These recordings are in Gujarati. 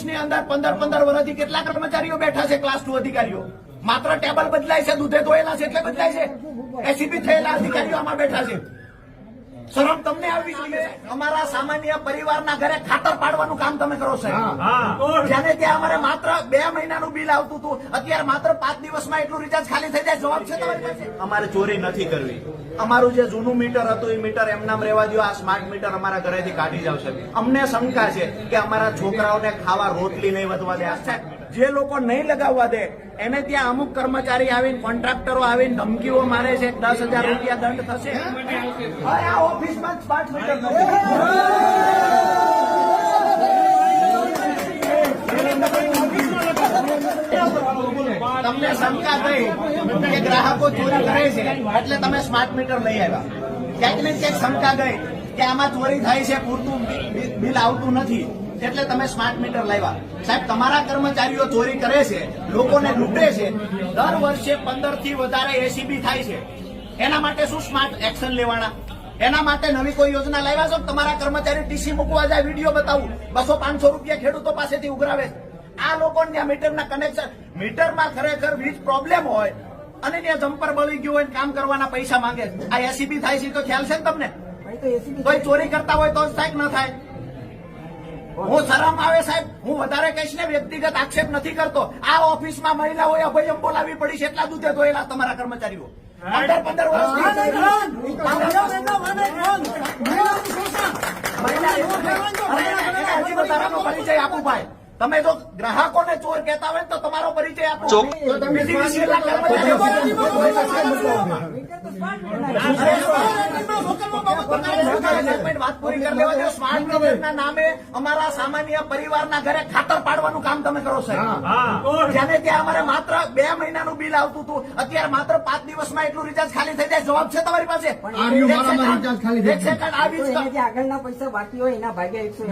ઓફિસની અંદર પંદર પંદર વર્ષથી કેટલા કર્મચારીઓ બેઠા છે ક્લાસ ટુ અધિકારીઓ? માત્ર ટેબલ બદલાય છે, દૂધે ધોયેલા છે, એટલે બદલાય છે. એસીપી થયેલા અધિકારીઓ આમાં બેઠા છે. શરમ તમને આવવી જોઈએ? અમારા સામાન્ય પરિવારના ઘરે ખાતર પાડવાનું કામ તમે કરો છો. જેને ત્યાં અમારે માત્ર બે મહિનાનું બિલ આવતું હતું અત્યારે માત્ર પાંચ દિવસમાં એટલું રિચાર્જ ખાલી થઈ જાય જવાબ છે તમારી પાસે? અમારે ચોરી નથી કરવી. અમારું જે જૂનું મીટર હતું એ મીટર એમનામ રહેવા દો આ સ્માર્ટ મીટર અમારા ઘરેથી કાઢી જાવ છે અમને શંકા છે કે અમારા છોકરાઓને ખાવા રોટલી નહીં વધવા દે. સાહેબ જે લોકો નહીં લગાવવા દે, એને ત્યાં અમુક કર્મચારી આવીને, કોન્ટ્રાક્ટરો આવીને ધમકીઓ મારે છે, દસ હજાર રૂપિયા દંડ થશે. તમને શંકા થઈ કે ગ્રાહકો ચોરી કરે છે, એટલે તમે સ્માર્ટ મીટર લઈ આવ્યા. ક્યાંક ને ક્યાંક શંકા ગઈ કે આમાં ચોરી થાય છે, પૂરતું બિલ આવતું નથી. એટલે તમે સ્માર્ટ મીટર લાવ્યા. સાહેબ તમારા કર્મચારીઓ ચોરી કરે છે લોકોને લૂંટે છે દર વર્ષે પંદરથી વધારે એસીબી થાય છે. એના માટે શું સ્માર્ટ એક્શન લેવાના? એના માટે નવી કોઈ યોજના લાવ્યા છો? તમારા કર્મચારી ટીસી મૂકવા જાય વીડિયો બતાવું. બસો પાંચસો રૂપિયા ખેડૂતો પાસેથી ઉઘરાવે છે. આ લોકોને ત્યાં મીટરના કનેક્શન મીટરમાં ખરેખર વીજ પ્રોબ્લેમ હોય અને ત્યાં જમ્પર બળી ગયું હોય ને કામ કરવાના પૈસા માંગે. આ એસીબી થાય છે તો ખ્યાલ છે ને તમને? કોઈ ચોરી કરતા હોય તો કે ન થાય. હું શરમ આવે સાહેબ હું વધારે કહીશ ને વ્યક્તિગત આક્ષેપ નથી કરતો આ ઓફિસમાં મહિલાઓએ અભયમ બોલાવી પડી છે એટલા દૂધે ધોયેલા તમારા કર્મચારીઓ પંદર પંદર વર્ષ પરિચય આપું ભાઈ તમે જો ગ્રાહકોને ચોર કહેતા હોય તો તમારો પરિચય આપો ચોક- વાત પૂરી કરી લેવા દો સ્માર્ટ મીટરના નામે અમારા સામાન્ય પરિવારના ઘરે ખાતર પાડવાનું કામ તમે કરો સાહેબ જેને ત્યાં અમારે માત્ર બે મહિનાનું બિલ આવતું હતું અત્યારે માત્ર પાંચ દિવસમાં એટલું રિચાર્જ ખાલી થઈ જાય જવાબ છે તમારી પાસે એક રિચાર્જ ખાલી થઈ એક સેકન્ડ આવી જ એને જે આગળના પૈસા બાકી હોય એના ભાગ્યા એકસો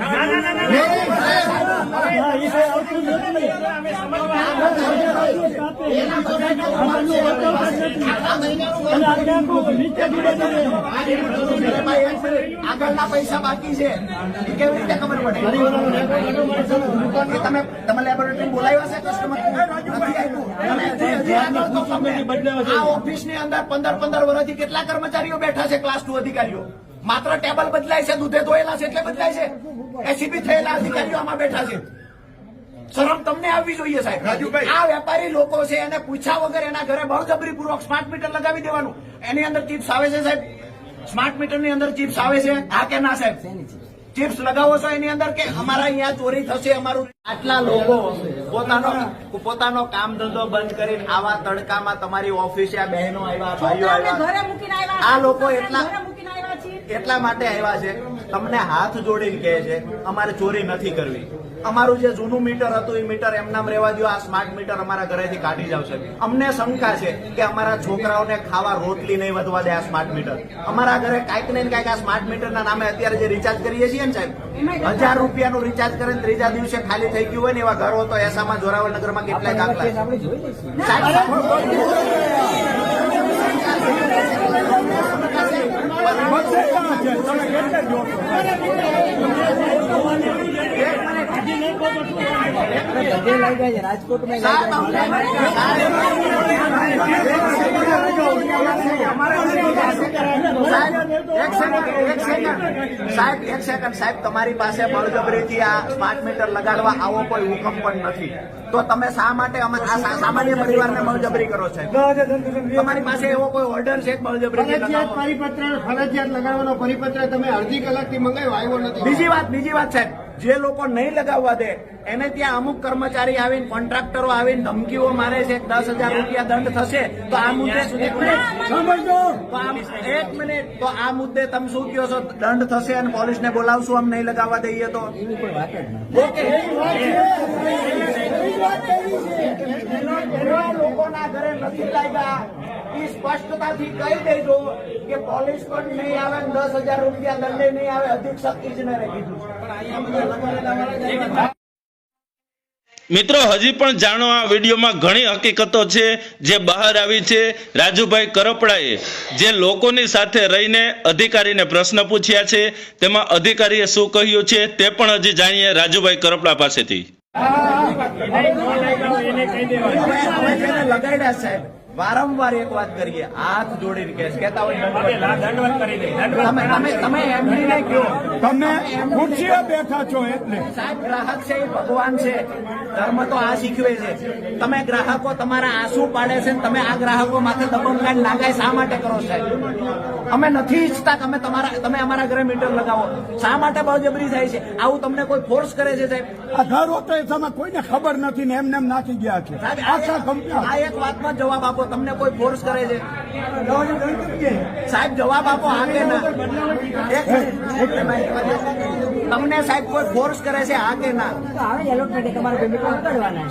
આગળના પૈસા બાકી છે. એ કેવી રીતે ખબર પડે? તમે તમે લેબોરેટરી બોલાવ્યા છે કસ્ટમર આ ઓફિસની અંદર પંદર પંદર વર્ષથી કેટલા કર્મચારીઓ બેઠા છે ક્લાસ ટુ અધિકારીઓ? માત્ર ટેબલ બદલાય છે દૂધે ધોયેલા છે એટલે બદલાય છે. એસીબી થયેલા અધિકારીઓ આમાં બેઠા છે. શરમ તમને આવવી જોઈએ સાહેબ. આ વેપારી લોકો છે એને પૂછ્યા વગર એના ઘરે બળજબરી પૂર્વક સ્માર્ટ મીટર લગાવી દેવાનું. એની અંદર ચિપ્સ આવે છે સાહેબ? સ્માર્ટ મીટરની અંદર ચિપ્સ આવે છે? હા કે ના સાહેબ? ચિપ્સ લગાવો છો એની અંદર કે અમારા અહીંયા ચોરી થશે અમારું આટલા લોકો પોતાનો પોતાનો કામ ધંધો બંધ કરીને આવા તડકામાં તમારી ઓફિસે આ બહેનો આવ્યા ભાઈઓ આવ્યા. ઘરે મૂકીને આવ્યા આ લોકો એટલા એટલા માટે આવ્યા છે. તમને હાથ જોડીને કહે છે અમારે ચોરી નથી કરવી. અમારું જે જૂનું મીટર હતું એ મીટર એમનામ રહેવા દો આ સ્માર્ટ મીટર અમારા ઘરેથી કાઢી જાવ છે અમને શંકા છે કે અમારા છોકરાઓને ખાવા રોટલી નહીં વધવા દે આ સ્માર્ટ મીટર અમારા ઘરે કાંઈક ને કાંઈક આ સ્માર્ટ મીટરના નામે અત્યારે જે રિચાર્જ કરીએ છીએ ને સાહેબ હજાર રૂપિયાનું રિચાર્જ કરીને ત્રીજા દિવસે ખાલી થઈ ગયું હોય ને એવા ઘરો તો એસામાં જોરાવર નગરમાં કેટલાય દાખલા. આપણે જોઈ સાહેબ, એક સેકન્ડ, સાહેબ તમારી પાસે બળજબરીથી આ સ્માર્ટ મીટર લગાડવા આવો કોઈ હુકમ પણ નથી તો તમે શા માટે અમે સામાન્ય પરિવારને બળજબરી કરો છો તમારી પાસે એવો કોઈ ઓર્ડર છે બળજબરી પરિપત્ર ફરજિયાત લગાડવાનો પરિપત્ર તમે અડધી કલાકથી મંગાવ્યો આવ્યો નથી. બીજી વાત બીજી વાત સાહેબ જે લોકો નહીં લગાવવા દે એને ત્યાં અમુક કર્મચારી આવીને કોન્ટ્રાક્ટરો આવીને ધમકીઓ મારે છે દસ હજાર રૂપિયા દંડ થશે તો આ મુદ્દે સુધી એક મિનિટ તો આ મુદ્દે તમે શું કહો છો? દંડ થશે અને પોલીસને બોલાવશું આમ નહીં લગાવવા દઈએ તો? લોકોના ઘરે નથી લાગ્યા. એ સ્પષ્ટતાથી કહી દેજો કે પોલીસ પણ નહીં આવે દસ હજાર રૂપિયા દંડે નહીં આવે અધિક્ષક ઇજનરે કીધું મિત્રો હજી પણ જાણો આ વિડીયોમાં ઘણી હકીકતો છે જે બહાર આવી છે. રાજુભાઈ કરપડાએ જે લોકોની સાથે રહીને અધિકારીને પ્રશ્ન પૂછ્યા છે તેમાં અધિકારીએ શું કહ્યું છે તે પણ હજી જાણીએ રાજુભાઈ કરપડા પાસેથી. લગાડ્યા સાહેબ. વારંવાર એક વાત કરીએ હાથ જોડીને કેસ કેતા હોય તમે તમે તમે એમડી ને કહો. તમે ખુરશીએ બેઠા છો એટલે. સાહેબ ગ્રાહક છે એ ભગવાન છે. ધર્મ તો આ શીખવે છે. તમે ગ્રાહકો તમારા આંસુ પાડે છે તમે આ ગ્રાહકો માથે દબંગાઈ લાગાય શા માટે કરો સાહેબ અમે નથી ઈચ્છતા તમે તમારા તમે અમારા ઘરે મીટર લગાવો. શા માટે બળજબરી થાય છે? આવું તમને કોઈ ફોર્સ કરે છે સાહેબ? આ ઘર હોતો એ કોઈને ખબર નથી ને એમને એમ નાખી ગયા છે. સાહેબ આખા આ એક વાતમાં જવાબ આપો. તમને કોઈ ફોર્સ કરે છે? સાહેબ, જવાબ આપો હા કે ના તમને સાહેબ કોઈ ફોર્સ કરે છે હા કે ના.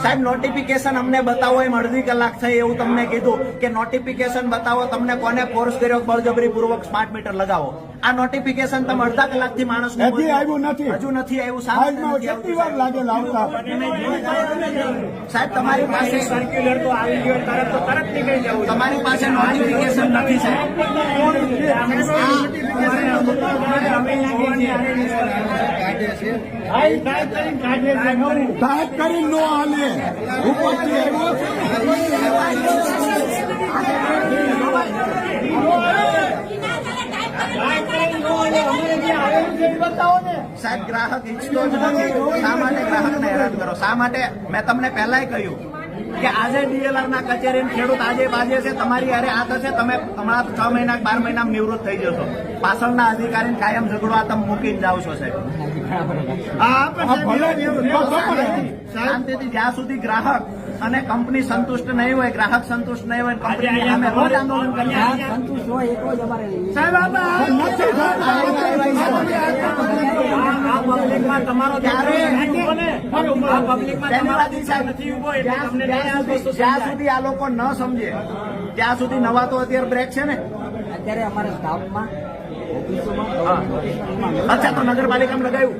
સાહેબ નોટિફિકેશન અમને બતાવો, એમ અડધી કલાક થઈ એવું તમને કીધું કે નોટિફિકેશન બતાવો, તમને કોને ફોર્સ કર્યો? બળજબરી પૂર્વક સ્માર્ટ મીટર લગાવો. આ નોટિફિકેશન તમે અડધા કલાકથી માણસ હજી આવ્યું નથી. હજુ નથી આવ્યું કેટલી વાર લાગેલ આવતા સાહેબ તમારી પાસે સર્ક્યુલર તો આવી ગયો તરત તો તરત નીકળી જવું તમારી પાસે નોટિફિકેશન નથી સાહેબ સાહેબ કરી નો હાલે ઉપરથી આવ્યો સાહેબ ગ્રાહક ઈચ્છતો જ નથી. શા માટે ગ્રાહકને હેરાન કરો? શા માટે? મેં તમને પહેલાય કહ્યું કે આજે ડીએલઆર ના કચેરી ખેડૂત આજે બાજે છે તમારી અરે આ થશે તમે હમણાં છ મહિના બાર મહિના નિવૃત્ત થઈ જશો. પાછળના અધિકારીને કાયમ ઝઘડો આ તમે મૂકીને જાવ છો સાહેબ. શાંતિથી જ્યાં સુધી ગ્રાહક અને કંપની સંતુષ્ટ નહીં હોય ગ્રાહક સંતુષ્ટ નહીં હોય કંપની અમે રોજ આંદોલન કરીએ સંતુષ્ટ હોય એટલો જ અમારે તમારો ત્યારે જ્યાં સુધી- આ લોકો ન સમજે ત્યાં સુધી નવા તો અત્યારે બ્રેક છે ને? અત્યારે અમારા સ્ટાફમાં ઓફિસોમાં અચ્છા તો નગરપાલિકામાં લગાવ્યું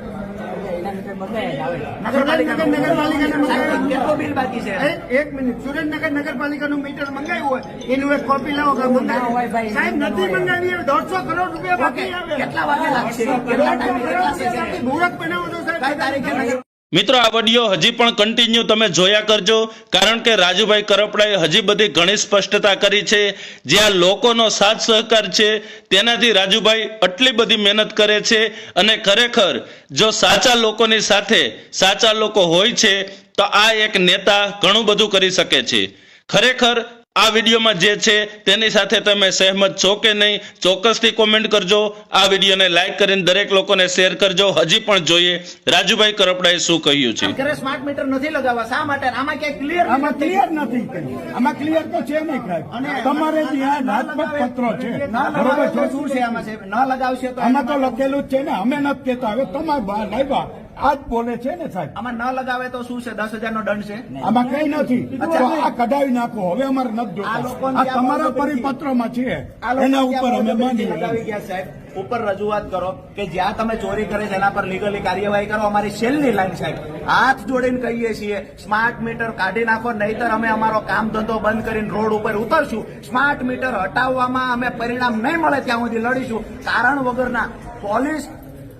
એક મિનિટ સુરેન્દ્રનગર નગરપાલિકાનું મીટર મંગાવ્યું હોય એનું એક કોપી લાવો કે હોય સાહેબ નથી મંગાવી દોઢસો કરોડ રૂપિયા બાકી આવે. કેટલા વાગે લાગશે મુહૂર્ત બનાવો તો સાહેબ તારીખે નગર મિત્રો, આ વીડિયો હજી પણ કન્ટિન્યુ તમે જોયા કરજો, કારણ કે રાજુભાઈ કરપડાએ હજી બધી ઘણી સ્પષ્ટતા કરી છે. જ્યાં લોકોનો સાથ સહકાર છે, તેનાથી રાજુભાઈ આટલી બધી મહેનત કરે છે અને ખરેખર જો સાચા લોકોની સાથે સાચા લોકો હોય છે, તો આ એક નેતા ઘણું બધું કરી શકે છે. ખરેખર આ વિડીયોમાં જે છે તેની સાથે તમે સહેમત છો કે નહીં ચોક્કસથી કોમેન્ટ કરજો. આ વિડીયોને લાઈક કરીને દરેક લોકોને શેર કરજો. હજી પણ જોઈએ રાજુભાઈ કરપડાએ શું કહ્યું છે? ઘરે સ્માર્ટ મીટર નથી લગાવવા. શા માટે? આમાં ક્યાંય ક્લિયર આમાં ક્લિયર નથી આમાં ક્લિયર તો છે નહીં સાહેબ તમારે ત્યાં નાટક પત્રો છે. બરોબર છે? શું છે આમાં સાહેબ? ન લગાવશે તો આમાં તો લખેલું જ છે ને. અમે નથી કહેતા. હવે તમારે બહાર લાવ્યા. આ જ બોલે છે ને સાહેબ? આમાં ન લગાવે તો શું છે? દસ હજાર નો દંડ છે? આમાં કઈ નથી. તો આ કઢાવી નાખો. હવે અમારે નથી જોતા. આ તમારા પરિપત્રમાં છે. એના ઉપર અમે માની લગાવી ગયા સાહેબ. ઉપર રજૂઆત કરો કે જ્યાં તમે ચોરી કરે છે એના પર લીગલી કાર્યવાહી કરો. અમારી છેલ્લી લાઈન સાહેબ. હાથ જોડીને કહીએ છીએ સ્માર્ટ મીટર કાઢી નાખો નહીતર અમે અમારો કામ ધંધો બંધ કરીને રોડ ઉપર ઉતરશું. સ્માર્ટ મીટર હટાવવામાં અમે પરિણામ નહીં મળે ત્યાં સુધી લડીશું. કારણ વગરના પોલીસ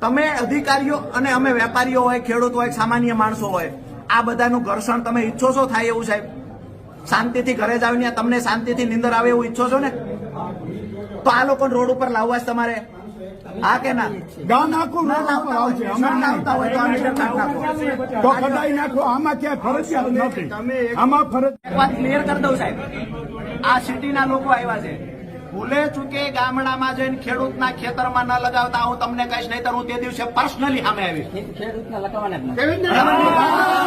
તમે અધિકારીઓ અને અમે વેપારીઓ હોય ખેડૂત હોય સામાન્ય માણસો હોય આ બધાનું ઘર્ષણ તમે ઈચ્છો છો થાય એવું સાહેબ? શાંતિથી ઘરે જ આવીને તમને શાંતિથી નિંદર આવે એવું ઈચ્છો છો ને? તો આ લોકો રોડ ઉપર લાવવા તમારે? હા કે ના? ગામ આખું રોડ ઉપર આવશે અમે લાવતા હોય તો આ નાખો. તો કઢાઈ નાખો આમાં ક્યાંય ફરજિયાત નથી. આમાં ફરજ વાત ક્લિયર કરી દઉં સાહેબ. આ સિટીના લોકો આવ્યા છે. ભૂલે ચૂકે ગામડામાં જઈને ખેડૂતના ખેતરમાં ન લગાવતા હું તમને કહીશ નહીં હું તે દિવસે પર્સનલી સામે આવીશ. ખેડૂતને લગાવવાના?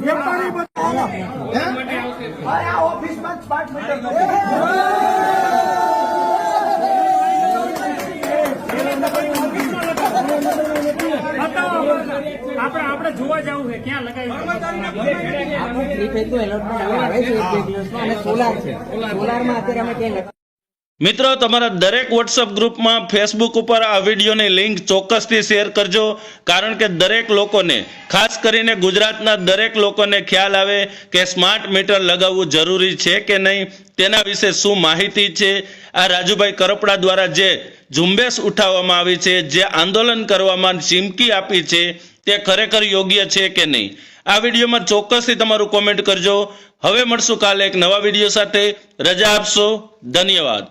વેપારી સ્માર્ટ મીટર આપણે આપણે જોવા જવું છે ક્યાં લગાવ્યું હવે આવે છે સોલાર છે. સોલારમાં અત્યારે અમે ક્યાંય મિત્રો, તમારા દરેક વોટ્સઅપ ગ્રુપમાં ફેસબુક ઉપર આ વિડીયોની લિંક ચોક્કસથી શેર કરજો, કારણ કે દરેક લોકોને, ખાસ કરીને ગુજરાતના દરેક લોકોને ખ્યાલ આવે કે સ્માર્ટ મીટર લગાવવું જરૂરી છે કે નહીં, તેના વિશે શું માહિતી છે? આ રાજુભાઈ કરપડા દ્વારા જે ઝુંબેશ ઉઠાવવામાં આવી છે, જે આંદોલન કરવામાં ચીમકી આપી છે, તે ખરેખર યોગ્ય છે કે નહીં? આ વિડીયોમાં ચોક્કસથી તમારું કોમેન્ટ કરજો. હવે મળશું કાલે એક નવા વીડિયો સાથે. રજા આપશો. ધન્યવાદ.